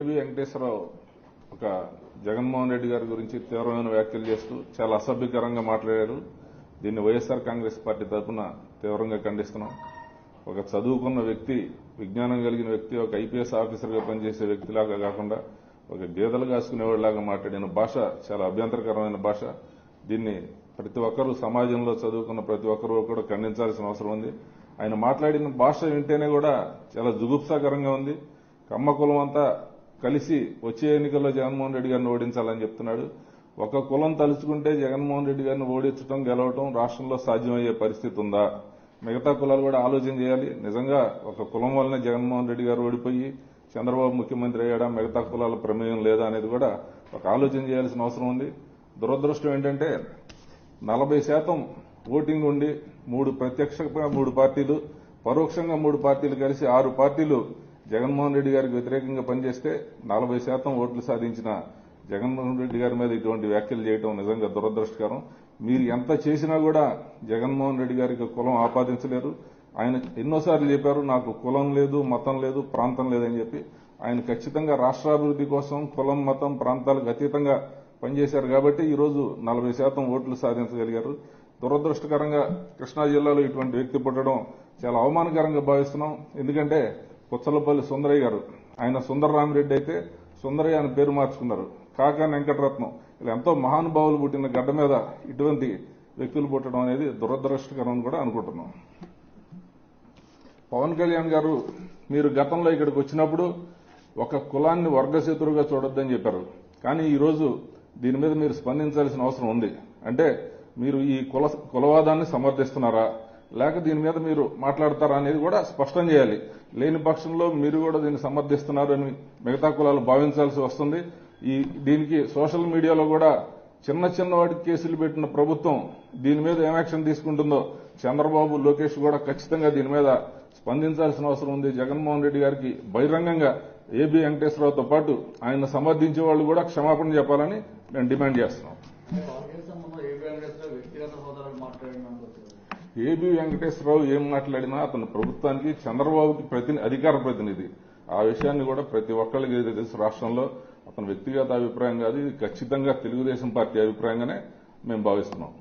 వి వెంకటేశ్వరరావు ఒక జగన్మోహన్ రెడ్డి గారి గురించి తీవ్రమైన వ్యాఖ్యలు చేస్తూ చాలా అసభ్యకరంగా మాట్లాడారు. దీన్ని వైఎస్ఆర్ కాంగ్రెస్ పార్టీ తరఫున తీవ్రంగా ఖండిస్తున్నాం. ఒక చదువుకున్న వ్యక్తి విజ్ఞానం కలిగిన వ్యక్తి ఒక ఐపీఎస్ ఆఫీసర్గా పనిచేసే వ్యక్తిలాగా కాకుండా ఒక గీదలు కాసుకునేవాడిలాగా మాట్లాడిన భాష చాలా అభ్యంతరకరమైన భాష. దీన్ని ప్రతి ఒక్కరూ సమాజంలో చదువుకున్న ప్రతి ఒక్కరూ కూడా ఖండించాల్సిన అవసరం ఉంది. ఆయన మాట్లాడిన భాష వింటేనే కూడా చాలా జుగుప్సాకరంగా ఉంది. కమ్మ కులం అంతా కలిసి వచ్చే ఎన్నికల్లో జగన్మోహన్ రెడ్డి గారిని ఓడించాలని చెప్తున్నాడు. ఒక కులం తలుచుకుంటే జగన్మోహన్ రెడ్డి గారిని ఓడించడం గెలవటం రాష్ట్రంలో సాధ్యమయ్యే పరిస్థితి ఉందా? మిగతా కులాలు కూడా ఆలోచన చేయాలి. నిజంగా ఒక కులం వల్లనే జగన్మోహన్ రెడ్డి గారు ఓడిపోయి చంద్రబాబు ముఖ్యమంత్రి అయ్యాడా? మిగతా కులాల ప్రమేయం లేదా అనేది కూడా ఒక ఆలోచన చేయాల్సిన అవసరం ఉంది. దురదృష్టం ఏంటంటే నలభై శాతం ఓటింగ్ ఉండి మూడు ప్రత్యక్షంగా మూడు పార్టీలు పరోక్షంగా మూడు పార్టీలు కలిసి ఆరు పార్టీలు జగన్మోహన్ రెడ్డి గారికి వ్యతిరేకంగా పనిచేస్తే నలభై శాతం ఓట్లు సాధించిన జగన్మోహన్ రెడ్డి గారి మీద ఇటువంటి వ్యాఖ్యలు చేయడం నిజంగా దురదృష్టకరం. మీరు ఎంత చేసినా కూడా జగన్మోహన్ రెడ్డి గారికి కులం ఆపాదించలేరు. ఆయన ఎన్నోసార్లు చెప్పారు నాకు కులం లేదు మతం లేదు ప్రాంతం లేదని చెప్పి. ఆయన ఖచ్చితంగా రాష్ట్రాభివృద్ధి కోసం కులం మతం ప్రాంతాలకు అతీతంగా పనిచేశారు కాబట్టి ఈరోజు నలభై శాతం ఓట్లు సాధించగలిగారు. దురదృష్టకరంగా కృష్ణా జిల్లాలో ఇటువంటి వ్యక్తి పుట్టడం చాలా అవమానకరంగా భావిస్తున్నాం. ఎందుకంటే కొచ్చలపల్లి సుందరయ్య గారు. ఆయన సుందరరామిరెడ్డి అయితే సుందరయ్య అని పేరు మార్చుకున్నారు. కాకా వెంకటరత్నం. ఇలా ఎంతో మహానుభావులు పుట్టిన గడ్డ మీద ఇటువంటి వ్యక్తులు పుట్టడం అనేది దురదృష్టకరం అని కూడా అనుకుంటున్నాం. పవన్ కళ్యాణ్ గారు మీరు గతంలో ఇక్కడికి వచ్చినప్పుడు ఒక కులాన్ని వర్గశత్రువుగా చూడొద్దని చెప్పారు. కానీ ఈరోజు దీని మీద మీరు స్పందించాల్సిన అవసరం ఉంది. అంటే మీరు ఈ కుల కులవాదాన్ని సమర్థిస్తున్నారా? లేక దీని మీద మీరు మాట్లాడతారా అనేది కూడా స్పష్టం చేయాలి. లేని పక్షంలో మీరు కూడా దీన్ని సమర్థిస్తున్నారని మిగతా కులాలు భావించాల్సి వస్తుంది. ఈ దీనికి సోషల్ మీడియాలో కూడా చిన్న చిన్న వాటికి కేసులు పెట్టిన ప్రభుత్వం దీని మీద ఏం యాక్షన్ తీసుకుంటుందో చంద్రబాబు లోకేష్ కూడా ఖచ్చితంగా దీని మీద స్పందించాల్సిన అవసరం ఉంది. జగన్మోహన్ రెడ్డి గారికి బహిరంగంగా ఏబి వెంకటేశ్వరరావుతో పాటు ఆయన సమర్థించే వాళ్ళు కూడా క్షమాపణ చెప్పాలని మేము డిమాండ్ చేస్తున్నాం ఏబి వెంకటేశ్వరరావు ఏం మాట్లాడినా అతను ప్రభుత్వానికి చంద్రబాబుకి ప్రతి అధికార ప్రతినిధి. ఆ విషయాన్ని కూడా ప్రతి ఒక్కరికి తెలుసు రాష్ట్రంలో. అతని వ్యక్తిగత అభిప్రాయం కాదు ఇది ఖచ్చితంగా తెలుగుదేశం పార్టీ అభిప్రాయంగానే మేము భావిస్తున్నాం.